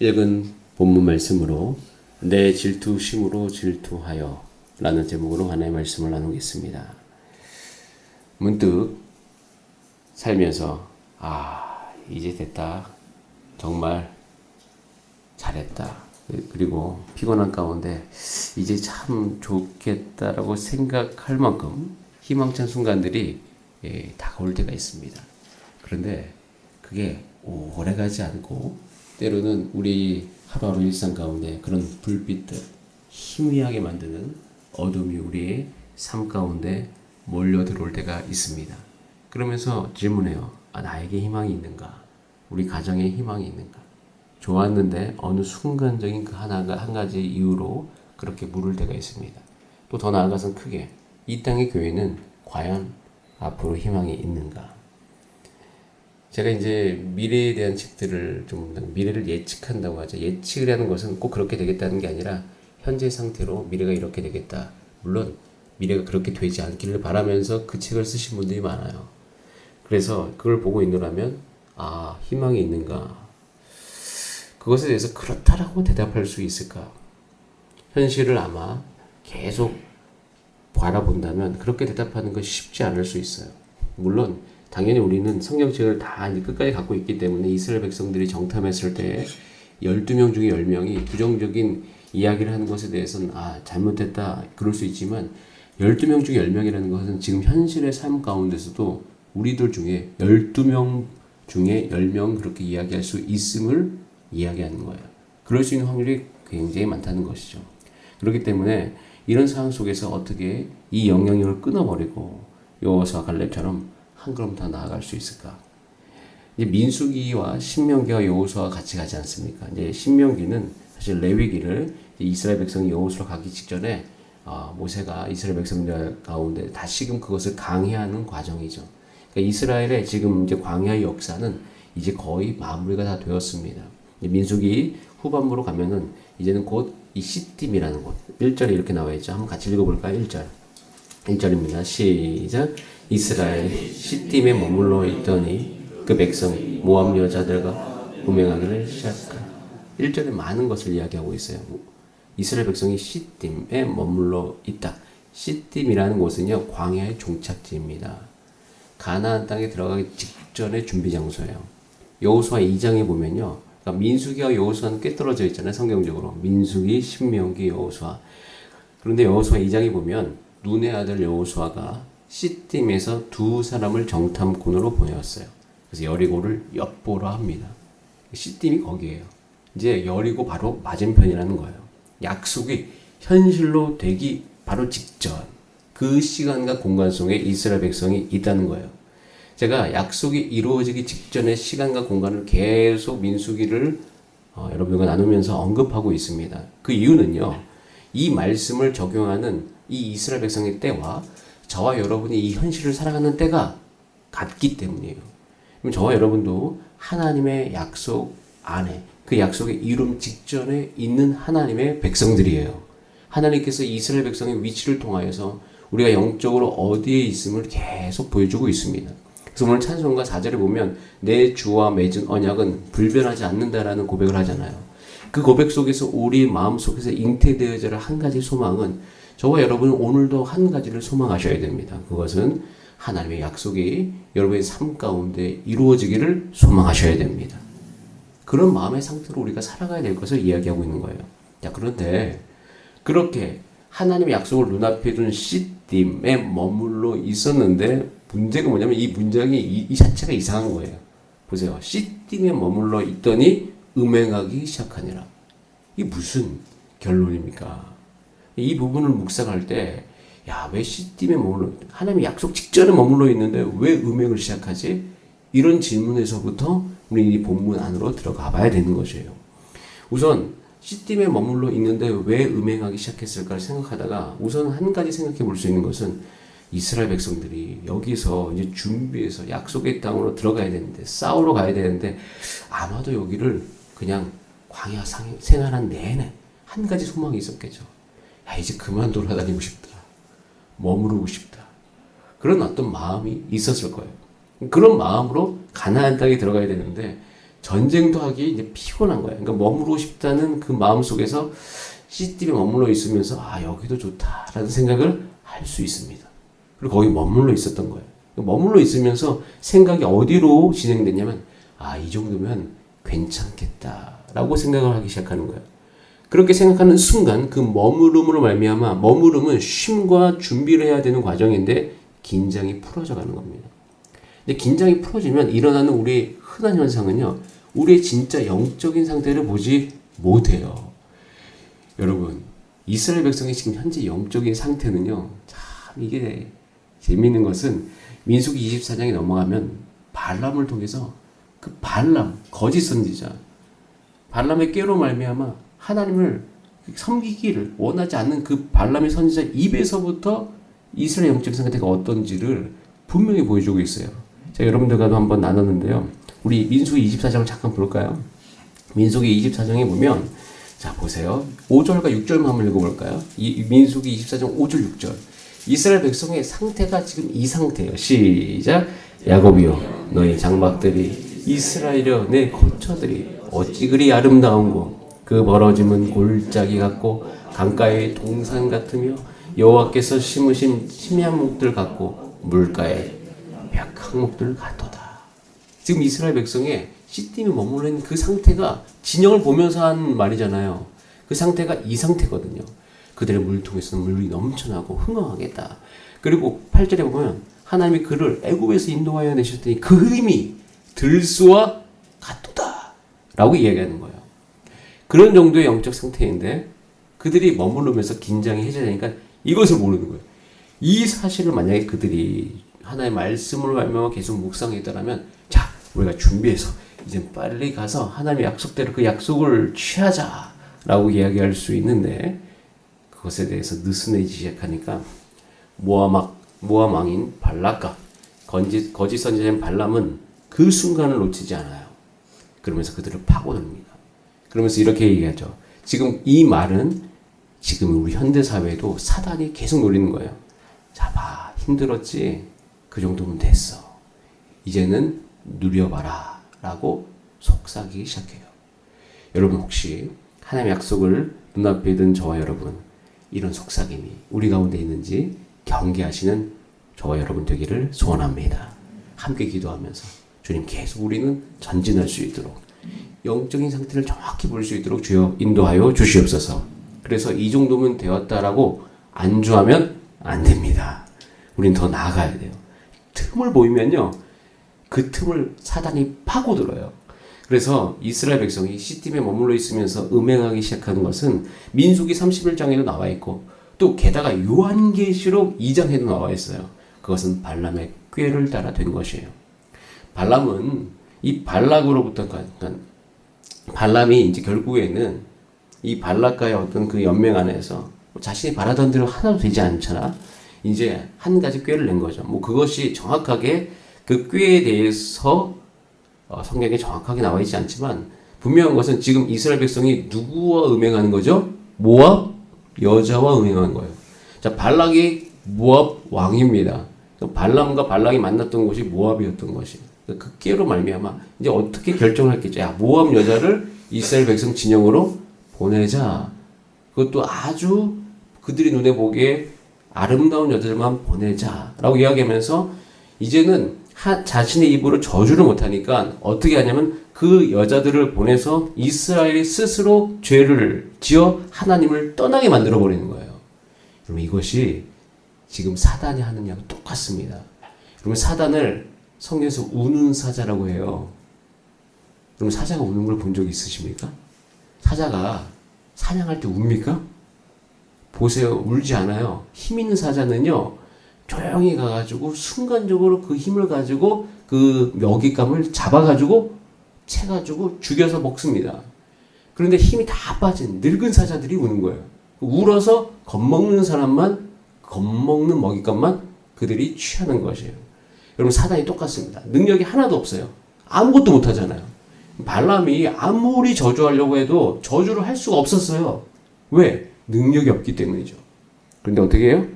읽은 본문 말씀으로 내 질투심으로 질투하여 라는 제목으로 하나의 말씀을 나누겠습니다. 문득 살면서 아 이제 됐다 정말 잘했다 그리고 피곤한 가운데 이제 참 좋겠다라고 생각할 만큼 희망찬 순간들이 예, 다가올 때가 있습니다. 그런데 그게 오래 가지 않고 때로는 우리 하루하루 일상 가운데 그런 불빛들 희미하게 만드는 어둠이 우리의 삶 가운데 몰려 들어올 때가 있습니다. 그러면서 질문해요. 아, 나에게 희망이 있는가? 우리 가정에 희망이 있는가? 좋았는데 어느 순간적인 그 하나가 한 가지 이유로 그렇게 물을 때가 있습니다. 또 더 나아가선 크게 이 땅의 교회는 과연 앞으로 희망이 있는가? 제가 이제 미래에 대한 책들을 좀 미래를 예측한다고 하죠. 예측을 하는 것은 꼭 그렇게 되겠다는 게 아니라 현재 상태로 미래가 이렇게 되겠다. 물론 미래가 그렇게 되지 않기를 바라면서 그 책을 쓰신 분들이 많아요. 그래서 그걸 보고 있노라면 아 희망이 있는가? 그것에 대해서 그렇다라고 대답할 수 있을까? 현실을 아마 계속 바라본다면 그렇게 대답하는 것이 쉽지 않을 수 있어요. 물론 당연히 우리는 성경책을 다 이제 끝까지 갖고 있기 때문에 이스라엘 백성들이 정탐했을 때 12명 중에 10명이 부정적인 이야기를 하는 것에 대해서는 아, 잘못했다. 그럴 수 있지만 12명 중에 10명이라는 것은 지금 현실의 삶 가운데서도 우리들 중에 12명 중에 10명 그렇게 이야기할 수 있음을 이야기하는 거예요. 그럴 수 있는 확률이 굉장히 많다는 것이죠. 그렇기 때문에 이런 상황 속에서 어떻게 이 영향력을 끊어버리고 여호수아 갈렙처럼 한 걸음 더 나아갈 수 있을까? 이제 민수기와 신명기와 여호수아가 같이 가지 않습니까? 이제 신명기는 사실 레위기를 이스라엘 백성이 여호수아 가기 직전에 어, 모세가 이스라엘 백성들 가운데 다시금 그것을 강해하는 과정이죠. 그러니까 이스라엘의 지금 이제 광야의 역사는 이제 거의 마무리가 다 되었습니다. 민수기 후반부로 가면은 이제는 곧 이 시딤이라는 곳 1절에 이렇게 나와 있죠. 한번 같이 읽어볼까요? 1절 1절입니다. 시작 이스라엘 시딤에 머물러 있더니 그 백성 모압 여자들과 음행하기를 시작한 1절에 많은 것을 이야기하고 있어요. 이스라엘 백성이 시딤에 머물러 있다. 시딤이라는 곳은요 광야의 종착지입니다. 가나안 땅에 들어가기 직전의 준비 장소예요. 여호수아 2장에 보면요. 그러니까 민수기와 여호수아는 꽤 떨어져 있잖아요. 성경적으로. 민수기, 신명기, 여호수아. 그런데 여호수아 2장에 보면 눈의 아들 여호수아가 시딤에서 두 사람을 정탐꾼으로 보내었어요. 그래서 여리고를 엿보라 합니다. 시딤이 거기에요. 이제 여리고 바로 맞은편이라는 거예요. 약속이 현실로 되기 바로 직전 그 시간과 공간 속에 이스라엘 백성이 있다는 거예요. 제가 약속이 이루어지기 직전의 시간과 공간을 계속 민수기를 어, 여러분과 나누면서 언급하고 있습니다. 그 이유는요. 이 말씀을 적용하는 이 이스라엘 백성의 때와 저와 여러분이 이 현실을 살아가는 때가 같기 때문이에요. 그럼 저와 여러분도 하나님의 약속 안에 그 약속의 이룸 직전에 있는 하나님의 백성들이에요. 하나님께서 이스라엘 백성의 위치를 통하여서 우리가 영적으로 어디에 있음을 계속 보여주고 있습니다. 그래서 오늘 찬송가 4절에 보면 내 주와 맺은 언약은 불변하지 않는다라는 고백을 하잖아요. 그 고백 속에서 우리 마음 속에서 잉태되어질 한 가지 소망은 저와 여러분은 오늘도 한 가지를 소망하셔야 됩니다. 그것은 하나님의 약속이 여러분의 삶 가운데 이루어지기를 소망하셔야 됩니다. 그런 마음의 상태로 우리가 살아가야 될 것을 이야기하고 있는 거예요. 자, 그런데 그렇게 하나님의 약속을 눈앞에 둔 시딤에 머물러 있었는데 문제가 뭐냐면 이 문장이 이, 이 자체가 이상한 거예요. 보세요. 시딤에 머물러 있더니 음행하기 시작하니라. 이 무슨 결론입니까? 이 부분을 묵상할 때, 야, 왜 시딤에 머물러, 하나님의 약속 직전에 머물러 있는데 왜 음행을 시작하지? 이런 질문에서부터 우리 이 본문 안으로 들어가 봐야 되는 것이에요. 우선, 시딤에 머물러 있는데 왜 음행하기 시작했을까를 생각하다가 우선 한 가지 생각해 볼 수 있는 것은 이스라엘 백성들이 여기서 이제 준비해서 약속의 땅으로 들어가야 되는데 싸우러 가야 되는데 아마도 여기를 그냥 광야 생활한 내내 한 가지 소망이 있었겠죠. 야 이제 그만 돌아다니고 싶다. 머무르고 싶다. 그런 어떤 마음이 있었을 거예요. 그런 마음으로 가나안 땅에 들어가야 되는데 전쟁도 하기 이제 피곤한 거예요. 그러니까 머무르고 싶다는 그 마음 속에서 시집에 머물러 있으면서 아 여기도 좋다라는 생각을 할 수 있습니다. 그리고 거기 머물러 있었던 거예요. 머물러 있으면서 생각이 어디로 진행됐냐면 아 이 정도면 괜찮겠다라고 생각을 하기 시작하는 거예요. 그렇게 생각하는 순간 그 머무름으로 말미암아 머무름은 쉼과 준비를 해야 되는 과정인데 긴장이 풀어져 가는 겁니다. 근데 긴장이 풀어지면 일어나는 우리 흔한 현상은요. 우리의 진짜 영적인 상태를 보지 못해요. 여러분, 이스라엘 백성의 지금 현재 영적인 상태는요. 참 이게 재미있는 것은 민수기 24장에 넘어가면 발람을 통해서 그 발람 거짓 선지자 발람의 꾀로 말미암아 하나님을 섬기기를 원하지 않는 그 발람의 선지자 입에서부터 이스라엘 영적 상태가 어떤지를 분명히 보여주고 있어요. 자, 여러분들과도 한번 나눴는데요. 우리 민수기 24장을 잠깐 볼까요? 민수기 24장에 보면 자 보세요. 5절과 6절만 한번 읽어볼까요? 이 민수기 24장 5절 6절. 이스라엘 백성의 상태가 지금 이 상태예요. 시작. 야곱이여 너희 장막들이 이스라엘여 내 거처들이 어찌 그리 아름다운고 그 벌어짐은 골짜기 같고 강가의 동산 같으며 여호와께서 심으신 희미한 목들 같고 물가에 벽한 목들 같도다. 지금 이스라엘 백성의 시딤에 머물러 있는 그 상태가 진영을 보면서 한 말이잖아요. 그 상태가 이 상태거든요. 그들의 물통에서는 물이 넘쳐나고 흥황하겠다. 그리고 8절에 보면 하나님이 그를 애굽에서 인도하여 내셨더니 그 힘이 들수와 같도다. 라고 이야기하는 거예요. 그런 정도의 영적 상태인데 그들이 머무르면서 긴장이 해제되니까 이것을 모르는 거예요. 이 사실을 만약에 그들이 하나의 말씀을 알며 계속 묵상했더라면 자 우리가 준비해서 이제 빨리 가서 하나님의 약속대로 그 약속을 취하자라고 이야기할 수 있는데 그것에 대해서 느슨해지기 시작하니까 모아막 모함 왕인 발락과 거짓 거짓 선지자인 발람은 그 순간을 놓치지 않아요. 그러면서 그들을 파고듭니다. 그러면서 이렇게 얘기하죠. 지금 이 말은 지금 우리 현대 사회도 사단이 계속 노리는 거예요. 자, 봐. 힘들었지? 그 정도면 됐어. 이제는 누려봐라. 라고 속삭이기 시작해요. 여러분 혹시 하나님의 약속을 눈앞에 든 저와 여러분 이런 속삭임이 우리 가운데 있는지 경계하시는 저와 여러분 되기를 소원합니다. 함께 기도하면서 주님 계속 우리는 전진할 수 있도록 영적인 상태를 정확히 볼 수 있도록 주여 인도하여 주시옵소서. 그래서 이 정도면 되었다라고 안주하면 안 됩니다. 우린 더 나아가야 돼요. 틈을 보이면요. 그 틈을 사단이 파고들어요. 그래서 이스라엘 백성이 시딤에 머물러 있으면서 음행하기 시작하는 것은 민수기 31장에도 나와 있고 또 게다가 요한계시록 2장에도 나와 있어요. 그것은 발람의 꾀를 따라 된 것이에요. 발람은 이 발락으로부터 그러니까 발람이 이제 결국에는 이 발락과의 어떤 그 연맹 안에서 자신이 바라던 대로 하나도 되지 않잖아. 이제 한 가지 꾀를 낸 거죠. 뭐 그것이 정확하게 그 꾀에 대해서 어, 성경에 정확하게 나와 있지 않지만 분명한 것은 지금 이스라엘 백성이 누구와 음행하는 거죠? 모압 여자와 음행한 거예요. 자 발락이 모압 왕입니다. 발람과 발락이 만났던 곳이 모압이었던 것이. 그 깨로 말미암아 이제 어떻게 결정을 했겠죠? 야 모압 여자를 이스라엘 백성 진영으로 보내자. 그것도 아주 그들이 눈에 보기에 아름다운 여자들만 보내자라고 이야기하면서 이제는 하, 자신의 입으로 저주를 못하니까 어떻게 하냐면 그 여자들을 보내서 이스라엘이 스스로 죄를 지어 하나님을 떠나게 만들어 버리는 거예요. 여러분 이것이 지금 사단이 일하고 똑같습니다. 여러분 사단을 성경에서 우는 사자라고 해요. 여러분 사자가 우는 걸 본 적 있으십니까? 사자가 사냥할 때 웁니까? 보세요. 울지 않아요. 힘 있는 사자는요. 조용히 가가지고 순간적으로 그 힘을 가지고 그 먹잇감을 잡아가지고 채가지고 죽여서 먹습니다. 그런데 힘이 다 빠진 늙은 사자들이 우는 거예요. 울어서 겁먹는 사람만 겁먹는 먹잇감만 그들이 취하는 것이에요. 여러분 사단이 똑같습니다. 능력이 하나도 없어요. 아무것도 못하잖아요. 발람이 아무리 저주하려고 해도 저주를 할 수가 없었어요. 왜? 능력이 없기 때문이죠. 그런데 어떻게 해요?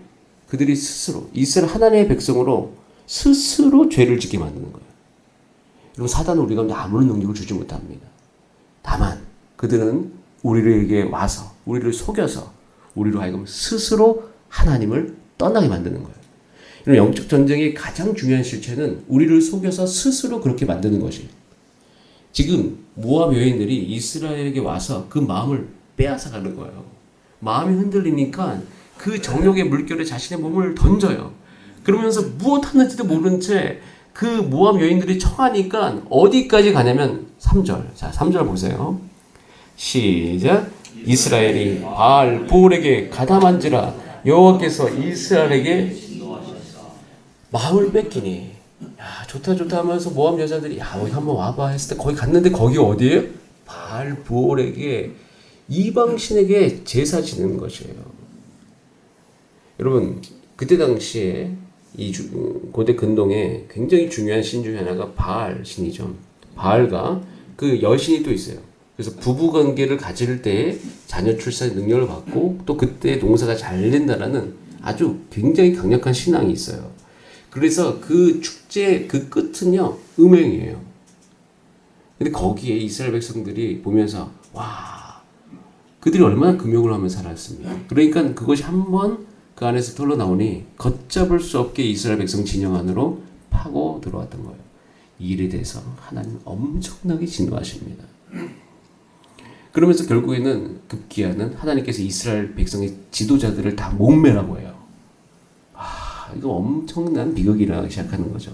그들이 스스로 이스라엘 하나님의 백성으로 스스로 죄를 짓게 만드는 거예요. 여러분 사단은 우리 가운데 아무런 능력을 주지 못합니다. 다만 그들은 우리에게 와서 우리를 속여서 우리로 하여금 스스로 하나님을 떠나게 만드는 거예요. 이런 영적 전쟁의 가장 중요한 실체는 우리를 속여서 스스로 그렇게 만드는 것이. 지금 모압 여인들이 이스라엘에게 와서 그 마음을 빼앗아 가는 거예요. 마음이 흔들리니까 그 정욕의 물결에 자신의 몸을 던져요. 그러면서 무엇 하는지도 모른 채 그 모압 여인들이 청하니까 어디까지 가냐면 3절. 자, 3절 보세요. 시작. 이스라엘이 바알 보올에게 가담한지라 여호와께서 이스라엘에게 마음을 뺏기니 야 좋다 좋다 하면서 모함 여자들이 야 여기 한번 와봐 했을 때 거기 갔는데 거기 어디예요? 바알 보올에게 이방 신에게 제사 지는 것이에요. 여러분 그때 당시에 이 주- 고대 근동에 굉장히 중요한 신 중에 하나가 바알 신이죠. 바알과 그 여신이 또 있어요. 그래서 부부 관계를 가질 때 자녀 출산의 능력을 받고 또 그때 농사가 잘 된다라는 아주 굉장히 강력한 신앙이 있어요. 그래서 그 축제 그 끝은요 음행이에요. 근데 거기에 이스라엘 백성들이 보면서 와 그들이 얼마나 금욕을 하며 살았습니까? 그러니까 그것이 한번 그 안에서 털러 나오니 걷잡을 수 없게 이스라엘 백성 진영 안으로 파고 들어왔던 거예요. 이 일에 대해서 하나님 엄청나게 진노하십니다. 그러면서 결국에는 급기야는 하나님께서 이스라엘 백성의 지도자들을 다 목매라고 해요. 아, 이거 엄청난 비극이 일어나기 시작하는 거죠.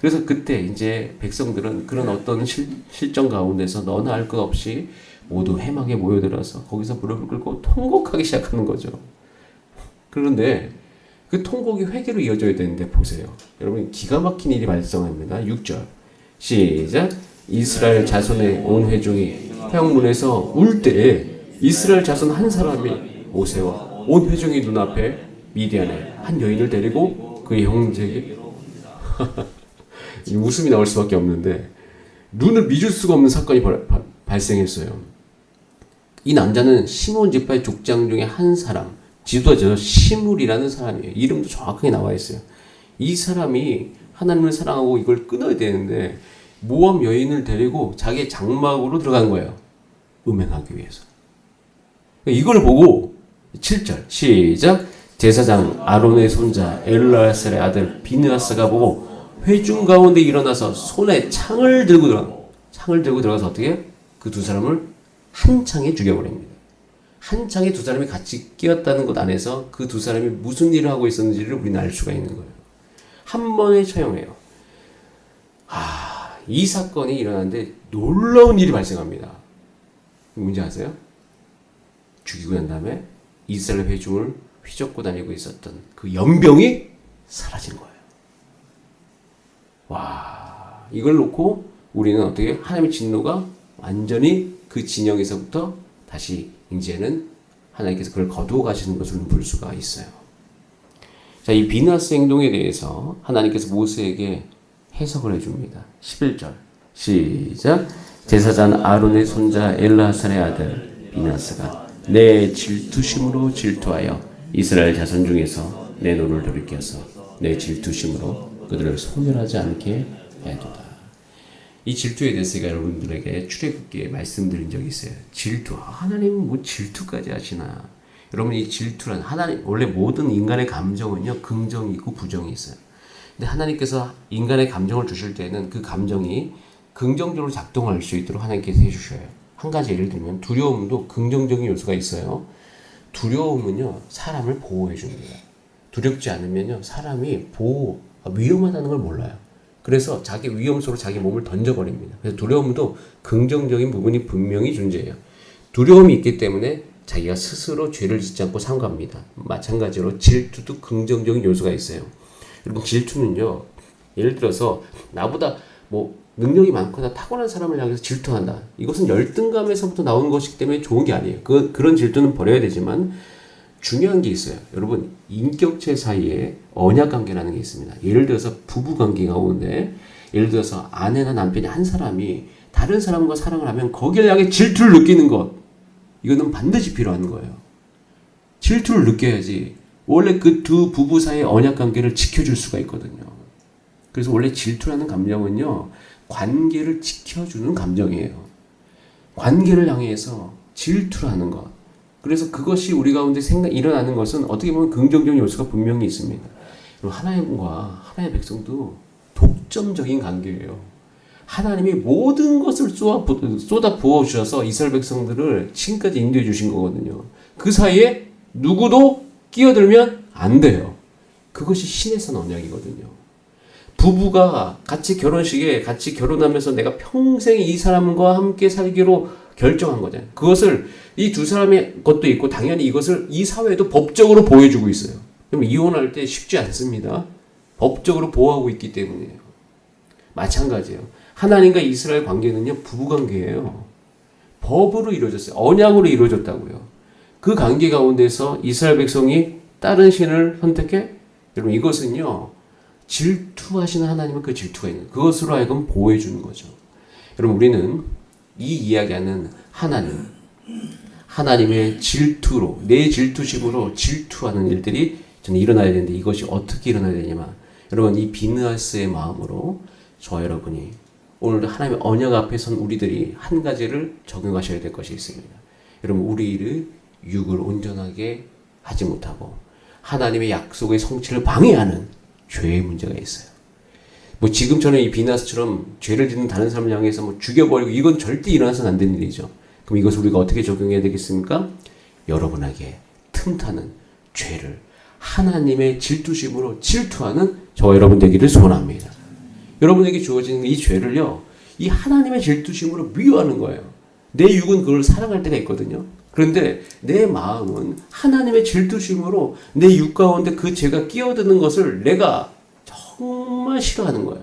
그래서 그때 이제 백성들은 그런 어떤 실, 실정 가운데서 너나 할 것 없이 모두 해망에 모여들어서 거기서 무릎을 꿇고 통곡하기 시작하는 거죠. 그런데 그 통곡이 회개로 이어져야 되는데 보세요. 여러분 기가 막힌 일이 발생합니다. 6절 시작 이스라엘 자손의 온 회중이 태양문에서 울 때에 이스라엘 자손 한 사람이 모세와 온 회중이 눈앞에 미디안에 한 여인을 데리고 그의 형제에게 이 웃음이 나올 수밖에 없는데 눈을 믿을 수가 없는 사건이 발, 발- 발생했어요. 이 남자는 시몬 지파의 족장 중에 한 사람, 지도자 시물이라는 사람이에요. 이름도 정확하게 나와 있어요. 이 사람이 하나님을 사랑하고 이걸 끊어야 되는데 모함 여인을 데리고 자기 장막으로 들어간 거예요. 음행하기 위해서. 이걸 보고 7절 시작 제사장 아론의 손자 엘라셀의 아들 비느하스가 보고 회중 가운데 일어나서 손에 창을 들고 들어 창을 들고 들어가서 어떻게 그 두 사람을 한 창에 죽여버립니다. 한 창에 두 사람이 같이 끼었다는 것 안에서 그 두 사람이 무슨 일을 하고 있었는지를 우리는 알 수가 있는 거예요. 한 번에 처형해요. 아, 이 사건이 일어났는데 놀라운 일이 발생합니다. 뭔지 아세요? 죽이고 난 다음에 이스라엘 회중을 휘젓고 다니고 있었던 그 연병이 사라진 거예요. 와, 이걸 놓고 우리는 어떻게 하나님의 진노가 완전히 그 진영에서부터 다시 이제는 하나님께서 그걸 거두어 가시는 것을 볼 수가 있어요. 자, 이 비나스 행동에 대해서 하나님께서 모세에게 해석을 해줍니다. 11절 시작 제사장 아론의 손자 엘라살의 아들 비나스가 내 질투심으로 질투하여 이스라엘 자손 중에서 내 눈을 돌이켜서 내 질투심으로 그들을 소멸하지 않게 해두다. 이 질투에 대해서 제가 여러분들에게 출애굽기에 말씀드린 적이 있어요. 질투. 아, 하나님은 뭐 질투까지 하시나? 여러분 이 질투란 하나님 원래 모든 인간의 감정은요 긍정이 있고 부정이 있어요. 근데 하나님께서 인간의 감정을 주실 때는 그 감정이 긍정적으로 작동할 수 있도록 하나님께서 해주셔요. 한 가지 예를 들면 두려움도 긍정적인 요소가 있어요. 두려움은요 사람을 보호해 줍니다. 두렵지 않으면요 사람이 보호 위험하다는 걸 몰라요. 그래서 자기 위험수로 자기 몸을 던져버립니다. 그래서 두려움도 긍정적인 부분이 분명히 존재해요. 두려움이 있기 때문에 자기가 스스로 죄를 짓지 않고 삼갑니다. 마찬가지로 질투도 긍정적인 요소가 있어요. 여러분 질투는요. 예를 들어서 나보다 뭐 능력이 많거나 타고난 사람을 향해서 질투한다. 이것은 열등감에서부터 나오는 것이기 때문에 좋은 게 아니에요. 그, 그런 질투는 버려야 되지만 중요한 게 있어요. 여러분 인격체 사이에 언약 관계라는 게 있습니다. 예를 들어서 부부 관계가 오는데 예를 들어서 아내나 남편이 한 사람이 다른 사람과 사랑을 하면 거기를 향해 질투를 느끼는 것 이거는 반드시 필요한 거예요. 질투를 느껴야지 원래 그 두 부부 사이의 언약 관계를 지켜줄 수가 있거든요. 그래서 원래 질투라는 감정은요 관계를 지켜주는 감정이에요. 관계를 향해서 질투를 하는 것. 그래서 그것이 우리 가운데 생각 일어나는 것은 어떻게 보면 긍정적인 요소가 분명히 있습니다. 하나님과 하나님의 백성도 독점적인 관계예요. 하나님이 모든 것을 쏟아 부어 주셔서 이스라엘 백성들을 지금까지 인도해 주신 거거든요. 그 사이에 누구도 끼어들면 안 돼요. 그것이 신에서 언약이거든요. 부부가 같이 결혼식에 같이 결혼하면서 내가 평생 이 사람과 함께 살기로 결정한 거잖아요. 그것을 이 두 사람의 것도 있고 당연히 이것을 이 사회도 법적으로 보여주고 있어요. 그럼 이혼할 때 쉽지 않습니다. 법적으로 보호하고 있기 때문이에요. 마찬가지예요. 하나님과 이스라엘 관계는요 부부 관계예요. 법으로 이루어졌어요. 언약으로 이루어졌다고요. 그 관계 가운데서 이스라엘 백성이 다른 신을 선택해? 여러분 이것은요 질투하시는 하나님은 그 질투가 있는. 그것으로 하여금 보호해 주는 거죠. 여러분 우리는 이 이야기하는 하나님 하나님의 질투로 내 질투심으로 질투하는 일들이 저는 일어나야 되는데 이것이 어떻게 일어나야 되냐면 여러분 이 비느하스의 마음으로 저 여러분이 오늘 하나님의 언약 앞에 선 우리들이 한 가지를 적용하셔야 될 것이 있습니다. 여러분 우리를 육을 온전하게 하지 못하고 하나님의 약속의 성취를 방해하는 죄의 문제가 있어요. 뭐 지금처럼 이 비나스처럼 죄를 짓는 다른 사람을 향해서 뭐 죽여버리고 이건 절대 일어나서는 안 되는 일이죠. 그럼 이것을 우리가 어떻게 적용해야 되겠습니까? 여러분에게 틈타는 죄를 하나님의 질투심으로 질투하는 저와 여러분 되기를 소원합니다. 여러분에게 주어지는 이 죄를요, 이 하나님의 질투심으로 미워하는 거예요. 내 육은 그걸 사랑할 때가 있거든요. 그런데 내 마음은 하나님의 질투심으로 내 육 가운데 그 죄가 끼어드는 것을 내가 정말 싫어하는 거예요.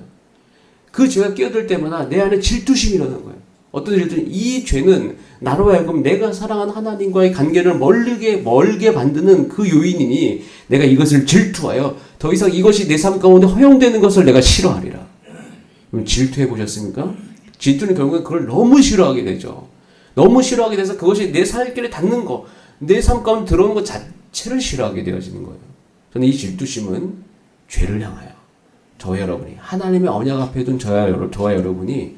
그 죄가 끼어들 때마다 내 안에 질투심이 일어나는 거예요. 어떤 질투는 이 죄는 나로 하여금 내가 사랑하는 하나님과의 관계를 멀게 멀게 만드는 그 요인이니 내가 이것을 질투하여 더 이상 이것이 내 삶 가운데 허용되는 것을 내가 싫어하리라. 질투해 보셨습니까? 질투는 결국엔 그걸 너무 싫어하게 되죠. 너무 싫어하게 돼서 그것이 내 살길에 닿는 거, 내 삶 가운데 들어오는 것 자체를 싫어하게 되어지는 거예요. 저는 이 질투심은 죄를 향하여 저와 여러분이 하나님의 언약 앞에 둔 저와, 저와 여러분이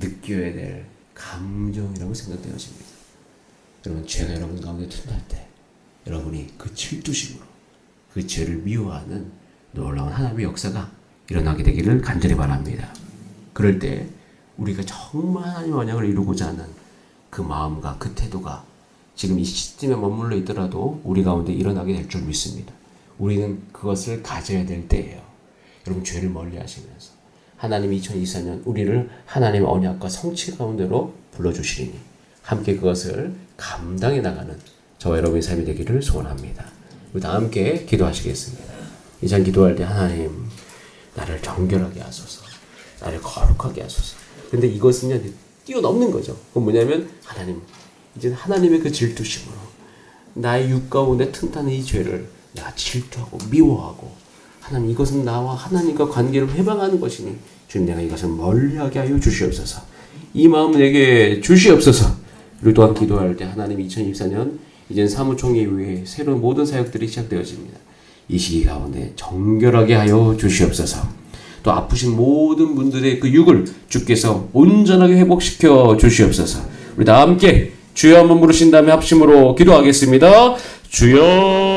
느껴야 될 감정이라고 생각되어집니다. 여러분 죄가 여러분 가운데 튼날 때 여러분이 그 질투심으로 그 죄를 미워하는 놀라운 하나님의 역사가 일어나게 되기를 간절히 바랍니다. 그럴 때 우리가 정말 하나님의 언약을 이루고자 하는 그 마음과 그 태도가 지금 이 시스템에 머물러 있더라도 우리 가운데 일어나게 될 줄 믿습니다. 우리는 그것을 가져야 될 때예요. 여러분 죄를 멀리 하시면서 하나님이 2024년 우리를 하나님의 언약과 성취 가운데로 불러주시리니 함께 그것을 감당해 나가는 저와 여러분의 삶이 되기를 소원합니다. 우리 다 함께 기도하시겠습니다. 이장 기도할 때 하나님 나를 정결하게 하소서 나를 거룩하게 하소서 근데 이것은요 뛰어넘는 거죠. 그건 뭐냐면 하나님. 이제 하나님의 그 질투심으로 나의 육 가운데 튼튼한 이 죄를 내가 질투하고 미워하고 하나님 이것은 나와 하나님과 관계를 회방하는 것이니 주님 내가 이것을 멀리하게 하여 주시옵소서. 이 마음 내게 주시옵소서. 그리고 또한 기도할 때 하나님 2024년 이젠 사무총회 이후에 새로운 모든 사역들이 시작되어집니다. 이 시기 가운데 정결하게 하여 주시옵소서 또 아프신 모든 분들의 그 육을 주께서 온전하게 회복시켜 주시옵소서. 우리 다 함께 주여 한번 부르신 다음에 합심으로 기도하겠습니다. 주여